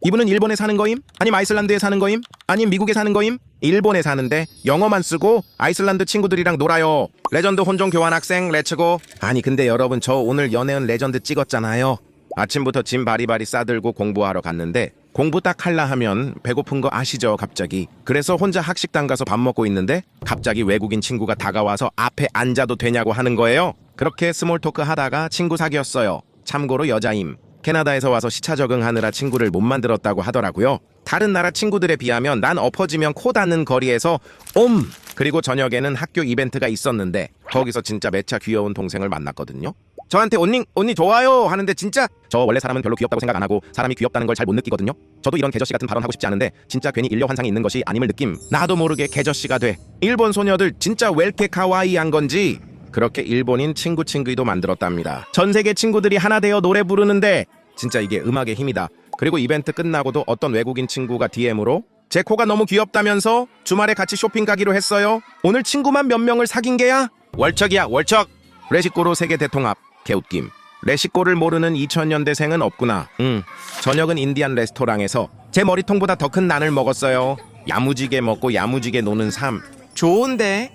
이분은 일본에 사는 거임? 아님 아이슬란드에 사는 거임? 아님 미국에 사는 거임? 일본에 사는데 영어만 쓰고 아이슬란드 친구들이랑 놀아요. 레전드 혼종 교환 학생 레츠고. 아니 근데 여러분 저 오늘 연애은 레전드 찍었잖아요. 아침부터 짐 바리바리 싸들고 공부하러 갔는데 공부 딱 할라 하면 배고픈 거 아시죠 갑자기 그래서 혼자 학식당 가서 밥 먹고 있는데 갑자기 외국인 친구가 다가와서 앞에 앉아도 되냐고 하는 거예요 그렇게 스몰 토크 하다가 친구 사귀었어요 참고로 여자임 캐나다에서 와서 시차 적응하느라 친구를 못 만들었다고 하더라고요 다른 나라 친구들에 비하면 난 엎어지면 코 닿는 거리에서 옴 그리고 저녁에는 학교 이벤트가 있었는데 거기서 진짜 매차 귀여운 동생을 만났거든요 저한테 언니 언니 좋아요 하는데 진짜 저 원래 사람은 별로 귀엽다고 생각 안 하고 사람이 귀엽다는 걸 잘 못 느끼거든요. 저도 이런 개저씨 같은 발언 하고 싶지 않은데 진짜 괜히 인려 환상이 있는 것이 아님을 느낌. 나도 모르게 개저씨가 돼. 일본 소녀들 진짜 왜 이렇게 카와이한 건지 그렇게 일본인 친구 친구이도 만들었답니다. 전 세계 친구들이 하나 되어 노래 부르는데 진짜 이게 음악의 힘이다. 그리고 이벤트 끝나고도 어떤 외국인 친구가 DM으로 제 코가 너무 귀엽다면서 주말에 같이 쇼핑 가기로 했어요. 오늘 친구만 몇 명을 사귄 게야? 월척이야 월척. 레시코로 세계 대통합. 개웃김. 레시코를 모르는 2000년대생은 없구나. 응. 저녁은 인디안 레스토랑에서 제 머리통보다 더 큰 난을 먹었어요. 야무지게 먹고 야무지게 노는 삶. 좋은데?